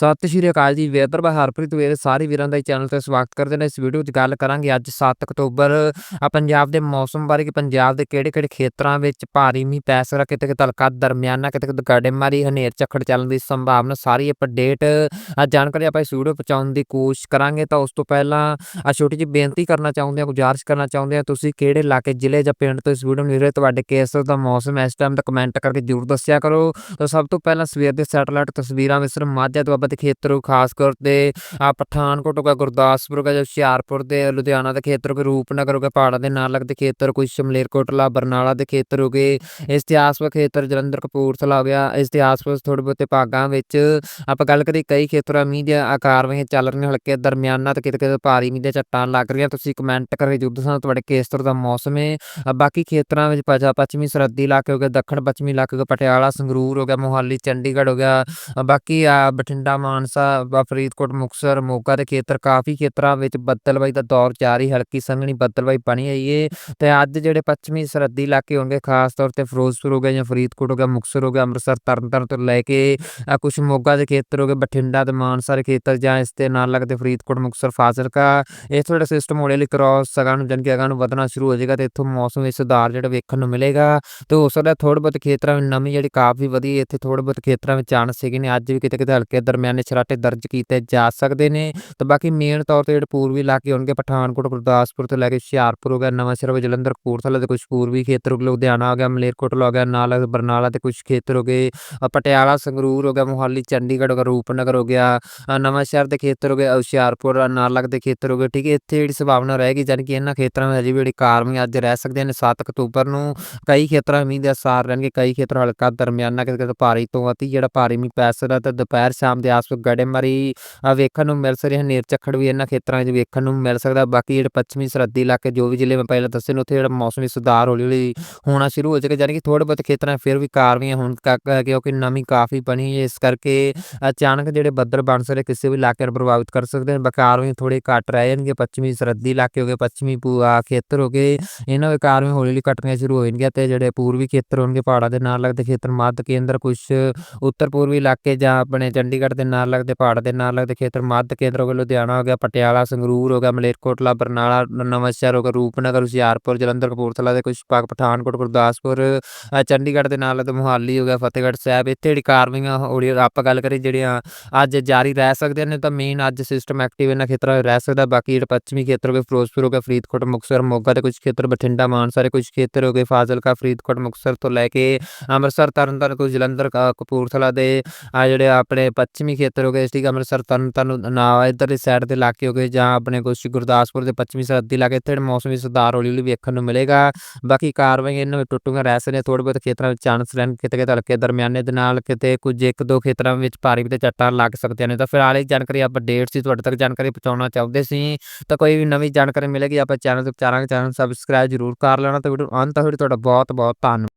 ਸਤਿ ਸ਼੍ਰੀ ਅਕਾਲ ਜੀ ਵੇਦਰ ਬਾ ਹਰਪ੍ਰੀਤ ਵੀਰ ਸਾਰੇ ਵੀਰਾਂ ਦਾ ਚੈਨਲ ਤੇ ਸਵਾਗਤ ਕਰਦੇ ਨੇ। ਇਸ ਵੀਡੀਓ ਵਿੱਚ ਗੱਲ ਕਰਾਂਗੇ ਅੱਜ 7 ਅਕਤੂਬਰ ਪੰਜਾਬ ਦੇ ਮੌਸਮ ਬਾਰੇ ਕਿ ਪੰਜਾਬ ਦੇ ਕਿਹੜੇ-ਕਿਹੜੇ ਖੇਤਰਾਂ ਵਿੱਚ ਭਾਰੀ ਮੀਂਹ ਪੈ ਸਕਦਾ, ਕਿਤੇ ਕਿਤੇ ਤਲਕਾ ਦਰਮਿਆਨਾ, ਕਿਤੇ ਕਿਤੇ ਗੜੇਮਾਰੀ, ਹਨੇਰ ਝੱਖੜ ਚੱਲਣ ਦੀ ਸੰਭਾਵਨਾ ਸਾਰੀ ਅਪਡੇਟ ਜਾਣਕਾਰੀ ਆਪਾਂ ਇਸ ਵੀਡੀਓ ਪਹੁੰਚਾਉਣ ਦੀ ਕੋਸ਼ਿਸ਼ ਕਰਾਂਗੇ। ਤਾਂ ਉਸ ਤੋਂ ਪਹਿਲਾਂ ਆ ਛੋਟੀ ਜਿਹੀ ਬੇਨਤੀ ਕਰਨਾ ਚਾਹੁੰਦੇ ਹਾਂ, ਗੁਜ਼ਾਰਿਸ਼ ਕਰਨਾ ਚਾਹੁੰਦੇ ਹਾਂ, ਤੁਸੀਂ ਕਿਹੜੇ ਇਲਾਕੇ, ਜ਼ਿਲ੍ਹੇ ਜਾਂ ਪਿੰਡ ਤੋਂ ਇਸ ਵੀਡੀਓ ਨੂੰ ਰਹੇ ਤੁਹਾਡੇ ਕੇਸ ਦਾ ਮੌਸਮ ਇਸ ਟਾਈਮ ਦਾ ਕਮੈਂਟ ਕਰਕੇ ਜ਼ਰੂਰ ਦੱਸਿਆ ਕਰੋ। ਤਾਂ ਸਭ ਤੋਂ ਪਹਿਲਾਂ ਸਵੇਰ ਦੇ ਸੈਟਲਾਈਟ ਤਸਵੀਰਾਂ ਵਿੱਚ ਸਿਰ ਮਾਝਾ ਦੁਆਬਾ ਦੇ ਖੇਤਰ ਖਾਸ ਕਰ ਤੇ ਪਠਾਨਕੋਟ ਹੋ ਗਿਆ, ਗੁਰਦਾਸਪੁਰ ਹੋ ਗਿਆ ਹੁਸ਼ਿਆਰਪੁਰ ਦੇ ਲੁਧਿਆਣਾ ਦੇ ਖੇਤਰ ਕੋ ਰੂਪਨਗਰ ਹੋ ਗਿਆ ਪਹਾੜਾਂ ਦੇ ਨਾਲ ਲੱਗਦੇ ਖੇਤਰ, ਕੋਈ ਸ਼ਮਲੇਰਕੋਟਲਾ, ਬਰਨਾਲਾ ਦੇ ਖੇਤਰ ਹੋ ਗਏ। ਇਤਿਹਾਸਕ ਖੇਤਰ ਜਲੰਧਰ, ਕਪੂਰਥਲਾ ਹੋ ਗਿਆ। ਇਤਿਹਾਸਕ ਥੋੜੇ ਬਹੁਤੇ ਭਾਗਾਂ ਵਿੱਚ ਆਪਾਂ ਗੱਲ ਕਰੀ ਕਈ ਖੇਤਰਾਂ ਮੀਂਹ ਦੇ ਆਕਾਰ ਵਿੱਚ ਚੱਲ ਰਹੇ ਹਲਕੇ ਦਰਮਿਆਨਾ ਤੇ ਕਿਤੇ ਕਿਤੇ ਭਾਰੀ ਮੀਂਹ ਦੇ ਝੱਟਾਂ ਲੱਗ ਰਹੀਆਂ। ਤੁਸੀਂ ਕਮੈਂਟ ਕਰਕੇ ਜਰੂਰ, ਦੱਸਣਾ ਤੁਹਾਡੇ ਕਿਸ ਤਰ੍ਹਾਂ ਦਾ ਮੌਸਮ ਹੈ। ਬਾਕੀ ਖੇਤਰਾਂ ਵਿੱਚ ਪਛਾ ਪੱਛਮੀ ਸਰਹੱਦੀ ਇਲਾਕੇ ਹੋ ਗਏ, ਦੱਖਣ ਪੱਛਮੀ ਇਲਾਕੇ ਹੋ ਗਏ, ਪਟਿਆਲਾ, ਸੰਗਰੂਰ ਹੋ ਗਿਆ, ਮੋਹਾਲੀ, ਚੰਡੀਗੜ੍ਹ ਹੋ ਗਿਆ। ਬਾਕੀ ਬਠਿੰਡਾ ਮਾਨਸਾ ਬ ਫਰੀਦਕੋਟ, ਮੁਕਤਸਰ, ਮੋਗਾ ਦੇ ਖੇਤਰ ਕਾਫੀ ਖੇਤਰਾਂ ਵਿੱਚ ਬੱਦਲਬਾਈ ਦਾ ਦੌਰ ਜਾਰੀ, ਹਲਕੀ ਸੰਘਣੀ ਬੱਦਲਬਾਈ ਬਣੀ ਹੋਈ ਹੈ ਤੇ ਅੱਜ ਜਿਹੜੇ ਪੱਛਮੀ ਸਰਹੱਦੀ ਇਲਾਕੇ ਹੋਣਗੇ, ਖਾਸ ਤੌਰ ਤੇ ਫਿਰੋਜ਼ਪੁਰ ਹੋ ਗਿਆ ਜਾਂ ਫਰੀਦਕੋਟ ਹੋ ਗਿਆ, ਮੁਕਤਸਰ ਹੋ ਗਿਆ, ਅੰਮ੍ਰਿਤਸਰ, ਤਰਨਤਾਰਨ ਤੋਂ ਲੈ ਕੇ ਆ ਕੁਝ ਮੋਗਾ ਦੇ ਖੇਤਰ ਹੋ ਗਏ, ਬਠਿੰਡਾ ਤੇ ਮਾਨਸਾ ਦੇ ਖੇਤਰ ਜਾਂ ਇਸ ਦੇ ਨਾਲ ਲੱਗਦੇ ਫਰੀਦਕੋਟ, ਮੁਕਤਸਰ, ਫਾਜ਼ਿਲਕਾ ਇਸ ਥੋੜਾ ਸਿਸਟਮ ਹੌਲੀ ਹੌਲੀ ਕ੍ਰਾਸ ਸਗਾਂ ਨੂੰ ਜਨ ਕੇ ਅਗਾਂ ਨੂੰ ਵਧਣਾ ਸ਼ੁਰੂ ਹੋ ਜਾਏਗਾ ਤੇ ਇੱਥੋਂ ਮੌਸਮ ਵਿੱਚ ਸੁਧਾਰ ਜਿਹੜਾ ਵੇਖਣ ਨੂੰ ਮਿਲੇਗਾ। ਤੇ ਹੋ ਸਕਦਾ ਥੋੜੇ ਬਹੁਤ ਖੇਤਰਾਂ ਵਿੱਚ ਨਮੀ ਜਿਹੜੀ ਕਾਫੀ ਵਧੀ ਇੱਥੇ ਥੋੜੇ ਬਹੁਤ ਖੇਤਰਾਂ ਵਿੱਚ ਚਾਂਸ ਹੈਗੇ ਨੇ, ਅੱਜ ਵੀ ਕਿਤੇ ਕਿਤੇ ਹਲਕੇ ਦਰਮਿਆਨੇ ਛਰਾਟੇ ਦਰਜ ਕੀਤੇ ਜਾ ਸਕਦੇ ਨੇ। ਤੇ ਬਾਕੀ ਮੇਨ ਤੌਰ ਤੇ ਜਿਹੜੇ ਪੂਰਬੀ ਇਲਾਕੇ ਹੋਣਗੇ, ਪਠਾਨਕੋਟ, ਗੁਰਦਾਸਪੁਰ ਤੋਂ ਲੈ ਕੇ ਹੁਸ਼ਿਆਰਪੁਰ ਹੋ ਗਿਆ ਨਵਾਂਸ਼ਹਿਰ ਜਲੰਧਰ, ਕਪੂਰਥਲਾ ਦੇ ਕੁਝ ਪੂਰਬੀ ਖੇਤਰ ਲੁਧਿਆਣਾ ਹੋ ਗਿਆ, ਮਲੇਰਕੋਟਲਾ ਹੋ ਗਿਆ, ਨਾਲ ਬਰਨਾਲਾ ਦੇ ਕੁਝ ਖੇਤਰ ਹੋ ਗਏ। ਪਟਿਆਲਾ, ਸੰਗਰੂਰ ਹੋ ਗਿਆ, ਮੋਹਾਲੀ, ਚੰਡੀਗੜ੍ਹ ਹੋ ਗਿਆ, ਰੂਪਨਗਰ ਹੋ ਗਿਆ। ਨਵਾਂਸ਼ਹਿਰ ਦੇ ਖੇਤਰ ਹੋ ਗਏ, ਹੁਸ਼ਿਆਰਪੁਰ ਨਾਲ ਲੱਗਦੇ ਖੇਤਰ ਹੋ ਗਏ, ਠੀਕ ਹੈ। ਇੱਥੇ ਜਿਹੜੀ ਸੰਭਾਵਨਾ ਰਹੇਗੀ ਜਾਣੀ ਕਿ ਇਹਨਾਂ ਖੇਤਰਾਂ ਵਿੱਚ ਅਜੇ ਵੀ ਜਿਹੜੀ ਕਾਰਵਾਈ ਅੱਜ ਰਹਿ ਸਕਦੇ ਨੇ 7 ਅਕਤੂਬਰ ਨੂੰ। ਕਈ ਖੇਤਰਾਂ ਮੀਂਹ ਦੇ ਅਸਾਰ ਰਹਿਣਗੇ, ਕਈ ਖੇਤਰ ਹਲਕਾ ਦਰਮਿਆਨਾ ਕਿਤੇ ਕਿਤੇ ਭਾਰੀ ਤੋਂ ਅਤੀ, ਜਿਹੜਾ ਭਾਰੀ ਮੀਂਹ ਪੈ ਸਕਦਾ ਤੇ ਦੁਪਹਿਰ, ਸ਼ਾਮ ਦੇ ਆਸ-ਪਾਸ ਗੜੇਮਾਰੀ ਵੇਖਣ ਨੂੰ ਮਿਲ ਸਕਦੀ ਹੈ। ਹਨੇਰ ਝੱਖੜ ਵੀ ਇਹਨਾਂ ਖੇਤਰਾਂ ਵਿੱਚ ਵੇਖਣ ਨੂੰ ਮਿਲ ਸਕਦਾ। ਬਾਕੀ ਜਿਹੜੇ ਪੱਛਮੀ ਸਰਹੱਦੀ ਇਲਾਕੇ, ਜੋ ਵੀ ਜ਼ਿਲ੍ਹੇ ਮੈਂ ਪਹਿਲਾਂ ਦੱਸੇ ਨੇ, ਉੱਥੇ ਜਿਹੜਾ ਮੌਸਮੀ ਸੁਧਾਰ ਹੌਲੀ ਹੌਲੀ ਹੋਣਾ ਸ਼ੁਰੂ ਹੋ ਜਾਏਗਾ। ਜਾਨੀ ਕਿ ਥੋੜੇ ਬਹੁਤ ਖੇਤਰਾਂ ਫਿਰ ਵੀ ਕਾਰਵਾਈਆਂ ਹੁਣ ਕਿਉਂਕਿ ਨਮੀ ਕਾਫੀ ਬਣੀ ਹੈ। ਇਸ ਕਰਕੇ ਅਚਾਨਕ ਜਿਹੜੇ ਬੱਦਲ ਬਣ ਸਕਦੇ, ਕਿਸੇ ਵੀ ਇਲਾਕੇ ਨੂੰ ਪ੍ਰਭਾਵਿਤ ਕਰ ਸਕਦੇ ਨੇ। ਬਕਾਰਵਾਈਆਂ ਥੋੜੇ ਘੱਟ ਰਹਿ ਜਾਣਗੇ। ਪੱਛਮੀ ਸਰਹੱਦੀ ਇਲਾਕੇ ਹੋ ਗਏ, ਪੱਛਮੀ ਪੂਆ ਖੇਤਰ ਹੋ ਗਏ, ਇਹਨਾਂ ਦੇ ਕਾਰਵਾਈਆਂ ਹੌਲੀ ਹੌਲੀ ਘਟਣੀਆਂ ਸ਼ੁਰੂ ਹੋ ਜਾਣਗੀਆਂ ਤੇ ਜਿਹੜੇ ਪੂਰਬੀ ਖੇਤਰ ਹੋਣਗੇ, ਪਹਾੜਾਂ ਦੇ ਨਾਲ ਲੱਗਦੇ ਖੇਤਰ, ਮੱਧ ਕੇਂਦਰ ਕੁਝ ਉੱਤਰ ਪੂਰਬੀ ਇਲਾਕੇ ਜਾਂ ਆਪਣੇ ਚੰਡੀਗੜ੍ਹ ਦੇ ਨਾਲ ਲੱਗਦੇ ਪਹਾੜ ਦੇ ਨਾਲ ਲੱਗਦੇ ਖੇਤਰ, ਮੱਧ ਕੇਂਦਰ ਹੋ ਗਿਆ ਲੁਧਿਆਣਾ ਹੋ ਗਿਆ, ਪਟਿਆਲਾ, ਸੰਗਰੂਰ ਹੋ ਗਿਆ, ਮਲੇਰਕੋਟਲਾ, ਬਰਨਾਲਾ ਨਵਾਂਸ਼ਹਿਰ ਹੋ ਗਿਆ, ਰੂਪਨਗਰ, ਹੁਸ਼ਿਆਰਪੁਰ, ਜਲੰਧਰ, ਕਪੂਰਥਲਾ ਦੇ ਕੁਝ ਭਾਗ, ਪਠਾਨਕੋਟ, ਗੁਰਦਾਸਪੁਰ ਚੰਡੀਗੜ੍ਹ ਦੇ ਨਾਲ ਲੱਗਦੇ ਮੋਹਾਲੀ ਹੋ ਗਿਆ, ਫਤਿਹਗੜ੍ਹ ਸਾਹਿਬ, ਇੱਥੇ ਜਿਹੜੀ ਕਾਰਵਾਈਆਂ ਹੌਲੀ ਆਪਾਂ ਗੱਲ ਕਰੀ, ਜਿਹੜੀਆਂ ਅੱਜ ਜਾਰੀ ਰਹਿ ਸਕਦੇ ਨੇ, ਤਾਂ ਮੇਨ ਅੱਜ ਸਿਸਟਮ ਐਕਟਿਵ ਇਹਨਾਂ ਖੇਤਰਾਂ ਵਿੱਚ ਰਹਿ ਸਕਦਾ, ਬਾਕੀ ਜਿਹੜੇ ਪੱਛਮੀ ਖੇਤਰ ਹੋ ਗਏ, ਫਿਰੋਜ਼ਪੁਰ ਹੋ ਗਿਆ, ਫਰੀਦਕੋਟ, ਮੁਕਤਸਰ, ਮੋਗਾ ਦੇ ਕੁਝ ਖੇਤਰ, ਬਠਿੰਡਾ, ਮਾਨਸਾ ਦੇ ਕੁਝ ਖੇਤਰ ਹੋ ਗਏ, ਫਾਜ਼ਿਲਕਾ, ਫਰੀਦਕੋਟ, ਮੁਕਤਸਰ ਤੋਂ ਲੈ ਕੇ ਅੰਮ੍ਰਿਤਸਰ, ਤਰਨਤਾਰਨ ਕੁਝ ਜਲੰਧਰ ਕਪੂਰਥਲਾ ਦੇ ਜਿਹੜੇ ਆਪਣੇ ਪੱਛਮੀ ਖੇਤਰ ਹੋ ਗਏ, ਠੀਕ ਅੰਮ੍ਰਿਤਸਰ ਤਰਨਤਾਰਨ ਨਾ ਇਧਰਲੀ ਸਾਈਡ ਦੇ ਇਲਾਕੇ ਹੋ ਗਏ, ਜਾਂ ਆਪਣੇ ਕੁਝ ਗੁਰਦਾਸਪੁਰ ਦੇ ਪੱਛਮੀ ਸਰਹੱਦੀ ਇਲਾਕੇ, ਇੱਥੇ ਮੌਸਮੀ ਸੁਧਾਰ ਹੌਲੀ ਹੌਲੀ ਵੇਖਣ ਨੂੰ ਮਿਲੇਗਾ। ਬਾਕੀ ਕਾਰਵਾਈਆਂ ਇਹਨਾਂ ਵਿੱਚ ਟੁੱਟੂਆਂ ਰਹਿ ਸਕਦੇ ਥੋੜੇ ਬਹੁਤ ਖੇਤਰਾਂ ਵਿੱਚ ਚਾਂਸ ਰਹਿਣ, ਕਿਤੇ ਕਿਤੇ ਹਲਕੇ ਦਰਮਿਆਨੇ ਦੇ ਨਾਲ, ਕਿਤੇ ਕੁਝ ਇੱਕ ਦੋ ਖੇਤਰਾਂ ਵਿੱਚ ਭਾਰੀ ਤੇ ਚੱਟਾਂ ਲੱਗ ਸਕਦੀਆਂ ਨੇ। ਤਾਂ ਫਿਲਹਾਲ ਇਹ ਜਾਣਕਾਰੀ ਅਪਡੇਟ ਸੀ, ਤੁਹਾਡੇ ਤੱਕ ਜਾਣਕਾਰੀ ਪਹੁੰਚਾਉਣਾ ਚਾਹੁੰਦੇ ਸੀ। ਤਾਂ ਕੋਈ ਵੀ ਨਵੀਂ ਜਾਣਕਾਰੀ ਮਿਲੇਗੀ, ਆਪਾਂ ਚੈਨਲ ਤੇ ਚਾਰਾਂਗੇ ਚੈਨਲ ਸਬਸਕ੍ਰਾਈਬ ਜ਼ਰੂਰ ਕਰ ਲੈਣਾ। ਤੇ ਵੀਡੀਓ ਅੰਤ ਤੱਕ ਤੁਹਾਡਾ ਬਹੁਤ ਬਹੁਤ ਧੰਨਵਾਦ।